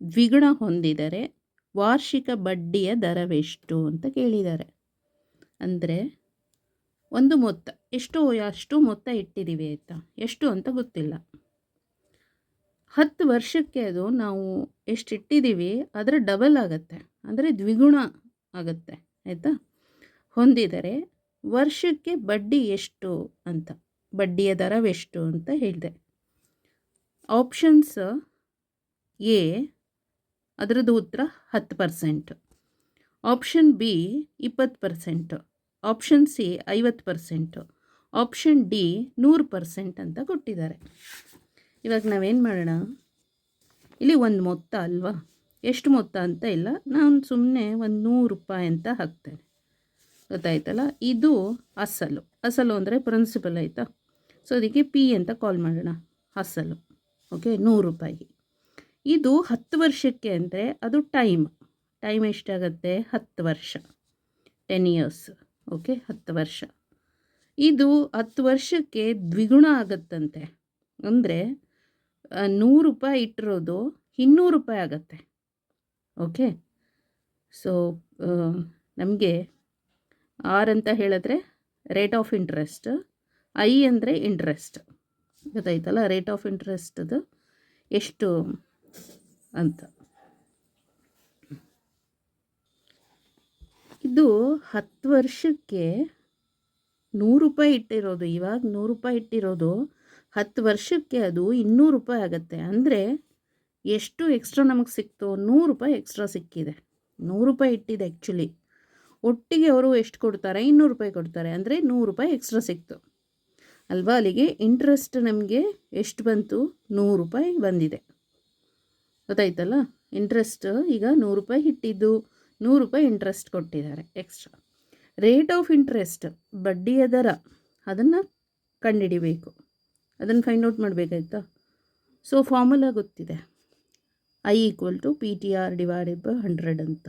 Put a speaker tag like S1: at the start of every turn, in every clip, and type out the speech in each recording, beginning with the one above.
S1: ದ್ವಿಗುಣ ಹೊಂದಿದರೆ ವಾರ್ಷಿಕ ಬಡ್ಡಿಯ ದರವೆಷ್ಟು ಅಂತ ಕೇಳಿದ್ದಾರೆ. ಅಂದರೆ ಒಂದು ಮೊತ್ತ, ಎಷ್ಟು, ಅಷ್ಟು ಮೊತ್ತ ಇಟ್ಟಿದ್ದೀವಿ ಆಯಿತಾ? ಎಷ್ಟು ಅಂತ ಗೊತ್ತಿಲ್ಲ. ಹತ್ತು ವರ್ಷಕ್ಕೆ ಅದು ನಾವು ಎಷ್ಟು ಇಟ್ಟಿದ್ದೀವಿ ಅದರ ಡಬಲ್ ಆಗುತ್ತೆ. ಅಂದರೆ ದ್ವಿಗುಣ ಆಗುತ್ತೆ, ಆಯಿತಾ? ಹೊಂದಿದರೆ ವರ್ಷಕ್ಕೆ ಬಡ್ಡಿ ಎಷ್ಟು ಅಂತ, ಬಡ್ಡಿಯ ದರವೆಷ್ಟು ಅಂತ ಹೇಳಿದೆ. ಆಪ್ಷನ್ಸ್ ಎ ಅದರದ್ದು ಉತ್ತರ ಹತ್ತು ಪರ್ಸೆಂಟ್ ಆಪ್ಷನ್ ಬಿ ಇಪ್ಪತ್ತು ಪರ್ಸೆಂಟ್ ಆಪ್ಷನ್ ಸಿ ಐವತ್ತು ಪರ್ಸೆಂಟು ಆಪ್ಷನ್ ಡಿ ನೂರು ಪರ್ಸೆಂಟ್ ಅಂತ ಕೊಟ್ಟಿದ್ದಾರೆ. ಇವಾಗ ನಾವೇನು ಮಾಡೋಣ? ಇಲ್ಲಿ ಒಂದು ಮೊತ್ತ ಅಲ್ವಾ? ಎಷ್ಟು ಮೊತ್ತ ಅಂತ ಇಲ್ಲ. ನಾನು ಸುಮ್ಮನೆ ಒಂದು ನೂರು ರೂಪಾಯಿ ಅಂತ ಹಾಕ್ತೇನೆ. ಗೊತ್ತಾಯ್ತಲ್ಲ? ಇದು ಅಸಲು. ಅಸಲು ಅಂದರೆ ಪ್ರಿನ್ಸಿಪಲ್ ಆಯಿತಾ? ಸೊ ಅದಕ್ಕೆ ಪಿ ಅಂತ ಕಾಲ್ ಮಾಡೋಣ. ಅಸಲು. ಓಕೆ ನೂರು ರೂಪಾಯಿ ಇದು ಹತ್ತು ವರ್ಷಕ್ಕೆ ಅಂದರೆ ಅದು ಟೈಮ್. ಟೈಮ್ ಎಷ್ಟಾಗತ್ತೆ? ಹತ್ತು ವರ್ಷ. ಟೆನ್ ಇಯರ್ಸ್ ಓಕೆ ಹತ್ತು ವರ್ಷ. ಇದು ಹತ್ತು ವರ್ಷಕ್ಕೆ ದ್ವಿಗುಣ ಆಗತ್ತಂತೆ. ಅಂದರೆ ನೂರು ರೂಪಾಯಿ ಇಟ್ಟಿರೋದು ಇನ್ನೂರು ರೂಪಾಯಿ ಆಗತ್ತೆ. ಓಕೆ ಸೊ ನಮಗೆ ಆರ್ ಅಂತ ಹೇಳಿದ್ರೆ ರೇಟ್ ಆಫ್ ಇಂಟ್ರೆಸ್ಟ್ ಐ ಅಂದರೆ ಇಂಟ್ರೆಸ್ಟ್ ಗೊತ್ತಾಯ್ತಲ್ಲ? ರೇಟ್ ಆಫ್ ಇಂಟ್ರೆಸ್ಟದು ಎಷ್ಟು ಅಂತ. ಇದು ಹತ್ತು ವರ್ಷಕ್ಕೆ ನೂರು ರೂಪಾಯಿ ಇಟ್ಟಿರೋದು, ಇವಾಗ ನೂರು ರೂಪಾಯಿ ಇಟ್ಟಿರೋದು, ಹತ್ತು ವರ್ಷಕ್ಕೆ ಅದು ಇನ್ನೂರು ರೂಪಾಯಿ ಆಗುತ್ತೆ. ಅಂದರೆ ಎಷ್ಟು ಎಕ್ಸ್ಟ್ರಾ ನಮಗೆ ಸಿಕ್ತು ನೂರು ರೂಪಾಯಿ ಎಕ್ಸ್ಟ್ರಾ ಸಿಕ್ಕಿದೆ. ನೂರು ರೂಪಾಯಿ ಇಟ್ಟಿದೆ ಆ್ಯಕ್ಚುಲಿ ಒಟ್ಟಿಗೆ ಅವರು ಎಷ್ಟು ಕೊಡ್ತಾರೆ? ಇನ್ನೂರು ರೂಪಾಯಿ ಕೊಡ್ತಾರೆ. ಅಂದರೆ ನೂರು ರೂಪಾಯಿ ಎಕ್ಸ್ಟ್ರಾ ಸಿಕ್ತು. ಅಲ್ವಾ? ಅಲ್ಲಿಗೆ ಇಂಟ್ರೆಸ್ಟ್ ನಮಗೆ ಎಷ್ಟು ಬಂತು? ನೂರು ರೂಪಾಯಿ ಬಂದಿದೆ. ಗೊತ್ತಾಯ್ತಲ್ಲ? ಇಂಟ್ರೆಸ್ಟ್ ಈಗ ನೂರು ರೂಪಾಯಿ ಇಟ್ಟಿದ್ದು ನೂರು ರೂಪಾಯಿ ಇಂಟ್ರೆಸ್ಟ್ ಕೊಟ್ಟಿದ್ದಾರೆ ಎಕ್ಸ್ಟ್ರಾ ರೇಟ್ ಆಫ್ ಇಂಟ್ರೆಸ್ಟ್ ಬಡ್ಡಿಯ ದರ, ಅದನ್ನು ಕಂಡುಹಿಡಿಬೇಕು ಅದನ್ನು ಫೈಂಡ್ ಔಟ್ ಮಾಡಬೇಕಾಯ್ತಾ? ಸೊ ಫಾರ್ಮುಲಾ ಗೊತ್ತಿದೆ. I equal to P T R divided by hundred ಅಂತ.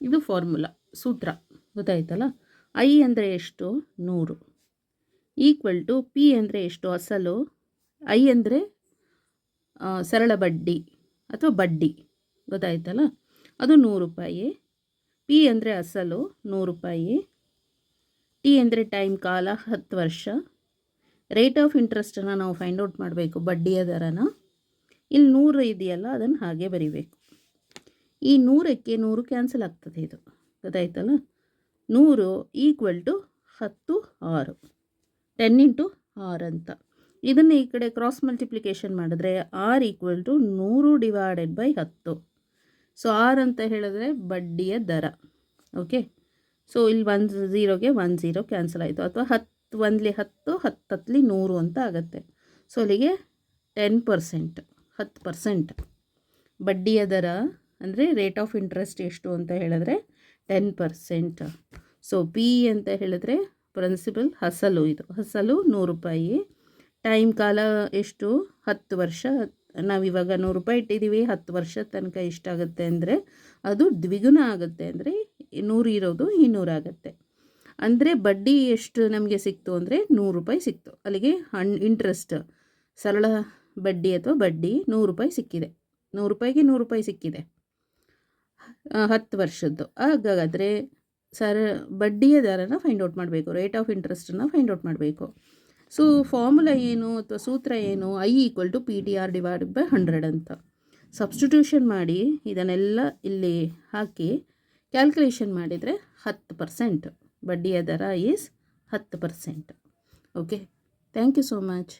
S1: ಇದು ಫಾರ್ಮುಲಾ ಸೂತ್ರ. ಗೊತ್ತಾಯ್ತಲ್ಲ? ಐ ಅಂದರೆ ಎಷ್ಟು? ನೂರು. ಈಕ್ವಲ್ ಟು ಪಿ ಅಂದರೆ ಎಷ್ಟು? ಅಸಲು. ಐ ಅಂದರೆ ಸರಳ ಬಡ್ಡಿ ಅಥವಾ ಬಡ್ಡಿ. ಗೊತ್ತಾಯ್ತಲ್ಲ? ಅದು ನೂರು ರೂಪಾಯಿ. ಪಿ ಅಂದರೆ ಅಸಲು, ನೂರು ರೂಪಾಯಿ. ಟಿ ಅಂದರೆ ಟೈಮ್, ಕಾಲ, ಹತ್ತು ವರ್ಷ. ರೇಟ್ ಆಫ್ ಇಂಟ್ರೆಸ್ಟನ್ನು ನಾವು ಫೈಂಡ್ ಔಟ್ ಮಾಡಬೇಕು ಬಡ್ಡಿಯ ದರನ. ಇಲ್ಲಿ ನೂರು ಇದೆಯಲ್ಲ, ಅದನ್ನು ಹಾಗೆ ಬರಿಬೇಕು. ಈ ನೂರಕ್ಕೆ ನೂರು ಕ್ಯಾನ್ಸಲ್ ಆಗ್ತದೆ ಇದು. ಗೊತ್ತಾಯ್ತಲ್ಲ? ನೂರು ಈಕ್ವಲ್ ಟು ಹತ್ತು, ಆರು. ಟೆನ್ ಇಂಟು ಆರ್ ಅಂತ. ಇದನ್ನು ಈ ಕಡೆ ಕ್ರಾಸ್ ಮಲ್ಟಿಪ್ಲಿಕೇಶನ್ ಮಾಡಿದ್ರೆ ಆರ್ ಈಕ್ವಲ್ ಟು ನೂರು ಡಿವೈಡೆಡ್ ಬೈ ಹತ್ತು. ಸೊ ಆರ್ ಅಂತ ಹೇಳಿದ್ರೆ ಬಡ್ಡಿಯ ದರ. ಓಕೆ ಸೊ ಇಲ್ಲಿ ಒನ್ ಝೀರೋಗೆ ಒನ್ ಝೀರೋ ಕ್ಯಾನ್ಸಲ್ ಆಯಿತು. ಅಥವಾ ಹತ್ತು ಒಂದ್ಲಿ ಹತ್ತು, ಹತ್ತತ್ಲಿ ನೂರು ಅಂತ ಆಗುತ್ತೆ. ಸೊ ಅಲ್ಲಿಗೆ ಟೆನ್ ಪರ್ಸೆಂಟ್ ಹತ್ತು ಪರ್ಸೆಂಟ್ ಬಡ್ಡಿಯ ದರ ಅಂದರೆ ರೇಟ್ ಆಫ್ ಇಂಟ್ರೆಸ್ಟ್ ಎಷ್ಟು ಅಂತ ಹೇಳಿದ್ರೆ ಟೆನ್ ಪರ್ಸೆಂಟ್ ಸೊ ಪಿ ಅಂತ ಹೇಳಿದ್ರೆ ಪ್ರಿನ್ಸಿಪಲ್ ಹಸಲು ಇದು. ಹಸಲು ನೂರು ರೂಪಾಯಿ. ಟೈಮ್ ಕಾಲ ಎಷ್ಟು? ಹತ್ತು ವರ್ಷ. ನಾವಿವಾಗ ನೂರು ರೂಪಾಯಿ ಇಟ್ಟಿದ್ದೀವಿ. ಹತ್ತು ವರ್ಷ ತನಕ ಎಷ್ಟಾಗುತ್ತೆ ಅಂದರೆ ಅದು ದ್ವಿಗುಣ ಆಗುತ್ತೆ ಅಂದರೆ ನೂರು ಇರೋದು ಇನ್ನೂರು ಆಗುತ್ತೆ. ಅಂದರೆ ಬಡ್ಡಿ ಎಷ್ಟು ನಮಗೆ ಸಿಕ್ತು ಅಂದರೆ ನೂರು ರೂಪಾಯಿ ಸಿಕ್ತು. ಅಲ್ಲಿಗೆ ಹಣ್ ಇಂಟ್ರೆಸ್ಟ್ ಸರಳ ಬಡ್ಡಿ ಅಥವಾ ಬಡ್ಡಿ ನೂರು ರೂಪಾಯಿ ಸಿಕ್ಕಿದೆ. ನೂರು ರೂಪಾಯಿಗೆ ನೂರು ರೂಪಾಯಿ ಸಿಕ್ಕಿದೆ. ಹತ್ತು ವರ್ಷದ್ದು. ಹಾಗಾದರೆ ಸರ ಬಡ್ಡಿಯ ದರನ ಫೈಂಡ್ ಔಟ್ ಮಾಡಬೇಕು ರೇಟ್ ಆಫ್ ಇಂಟ್ರೆಸ್ಟನ್ನು ಫೈಂಡ್ ಔಟ್ ಮಾಡಬೇಕು. ಸೊ ಫಾರ್ಮುಲಾ ಏನು ಅಥವಾ ಸೂತ್ರ ಏನು? I equal to P T R divide by hundred ಅಂತ. ಸಬ್ಸ್ಟಿಟ್ಯೂಷನ್ ಮಾಡಿ ಇದನ್ನೆಲ್ಲ ಇಲ್ಲಿ ಹಾಕಿ ಕ್ಯಾಲ್ಕುಲೇಷನ್ ಮಾಡಿದರೆ ಹತ್ತು ಪರ್ಸೆಂಟ್ ಬಡ್ಡಿಯ ದರ ಈಸ್ ಹತ್ತು percent okay thank you so much